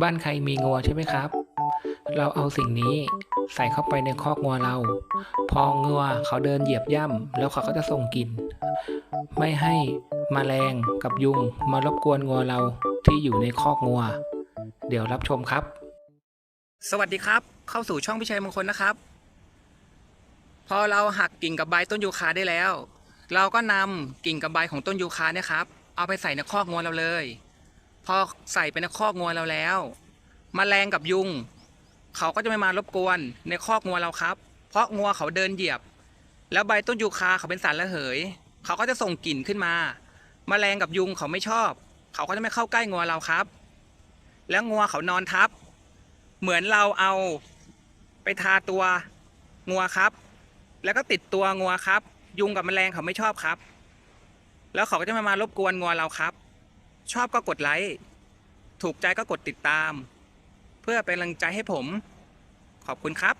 บ้านใครมีงัวใช่ไหมครับ เราเอาสิ่งนี้ใส่เข้าไปในคอกงัวเรา พองัวเขาเดินเหยียบย่ำแล้วเขาก็จะส่งกลิ่นไม่ให้มแมลงกับยุงมารบกวนงัวเราที่อยู่ในคอกงัว เดี๋ยวรับชมครับ สวัสดีครับ เข้าสู่ช่องพิชัยมงคลนะครับ พอเราหักกิ่งกับใบต้นยูคาได้แล้ว เราก็นำกิ่งกับใบของต้นยูคาเนี่ยครับ เอาไปใส่ในคอกงัวเราเลย พอใส่ไปในคอกงัวเราแล้วมแมลงกับยุง เขาก็จะไม่มารบกวนในคอกงัวเราครับ เพราะงัวเขาเดินเหยียบ แล้วใบต้นยูคาเขาเป็นสารระเหย เขาก็จะส่งกลิ่นขึ้นมามแมลงกับยุงเขาไม่ชอบ เขาก็จะไม่เข้าใกล้งัวเราครับ แล้วงัวเขานอนทับ เหมือนเราเอาไปทาตัวงัวครับ แล้วก็ติดตัวงัวครับ ยุงกับแมลงเขาไม่ชอบครับ แล้วเขาก็จะไม่มารบกวนงัวเราครับ ชอบก็กดไลค์ ถูกใจก็กดติดตาม เพื่อเป็นกำลังใจให้ผม ขอบคุณครับ